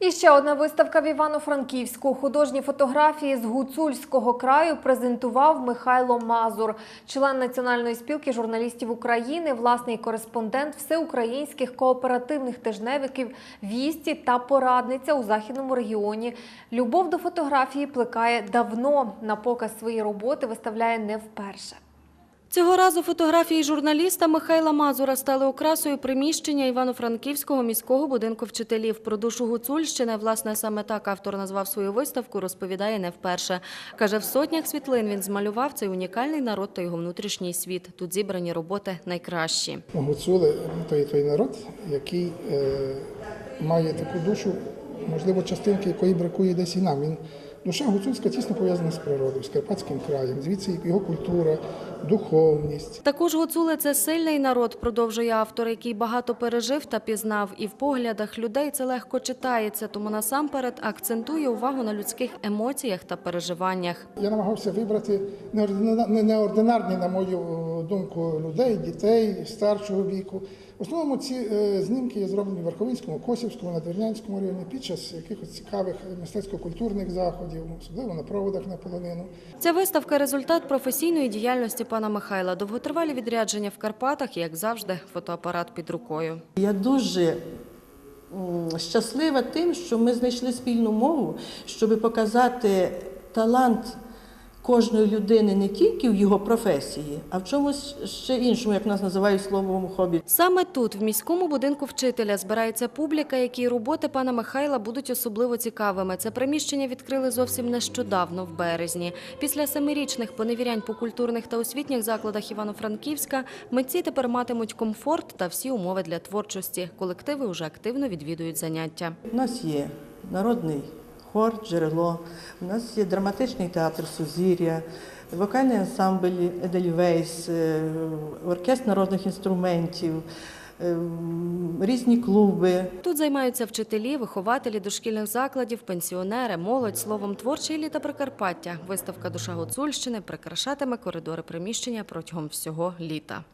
І ще одна виставка в Івано-Франківську. Художні фотографії з гуцульського краю презентував Михайло Мазур, член Національної спілки журналістів України, власний кореспондент всеукраїнських кооперативних тижневиків «Вісті» та порадниця у західному регіоні. Любов до фотографії плекає давно. На показ свої роботи виставляє не вперше. Цього разу фотографії журналіста Михайла Мазура стали окрасою приміщення Івано-Франківського міського будинку вчителів. Про душу Гуцульщини, власне, саме так автор назвав свою виставку, розповідає не вперше. Каже, в сотнях світлин він змалював цей унікальний народ та його внутрішній світ. Тут зібрані роботи найкращі. Гуцули то є той народ, який е, має таку душу, можливо, частинки якої бракує десь і нам. Він, душа гуцульська тісно пов'язана з природою, з Карпатським краєм, звідси його культура, духовність. Також гуцули це сильний народ, продовжує автор, який багато пережив та пізнав. І в поглядах людей це легко читається, тому насамперед акцентує увагу на людських емоціях та переживаннях. Я намагався вибрати неордина- неординарні, на мою думку, людей, дітей старшого віку. В основному ці е, знімки є зроблені в Верховинському, Косівському, Надвірнянському районі під час якихось цікавих мистецько-культурних заходів, особливо на проводах на полонину. Ця виставка результат професійної діяльності пана Михайла. Довготривалі відрядження в Карпатах, і, як завжди, фотоапарат під рукою. Я дуже щаслива тим, що ми знайшли спільну мову, щоб показати талант кожної людини не тільки в його професії, а в чомусь ще іншому, як нас називають словом хобі. Саме тут, в міському будинку вчителя, збирається публіка, якій роботи пана Михайла будуть особливо цікавими. Це приміщення відкрили зовсім нещодавно, в березні. Після семирічних поневірянь по культурних та освітніх закладах Івано-Франківська митці тепер матимуть комфорт та всі умови для творчості. Колективи вже активно відвідують заняття. У нас є народний хор, джерело, у нас є драматичний театр Сузір'я, вокальний ансамбль Едельвейс, е, оркестр народних інструментів, е, різні клуби. Тут займаються вчителі, вихователі дошкільних закладів, пенсіонери, молодь, словом, творче літа Прикарпаття. Виставка Душа Гуцульщини прикрашатиме коридори приміщення протягом всього літа.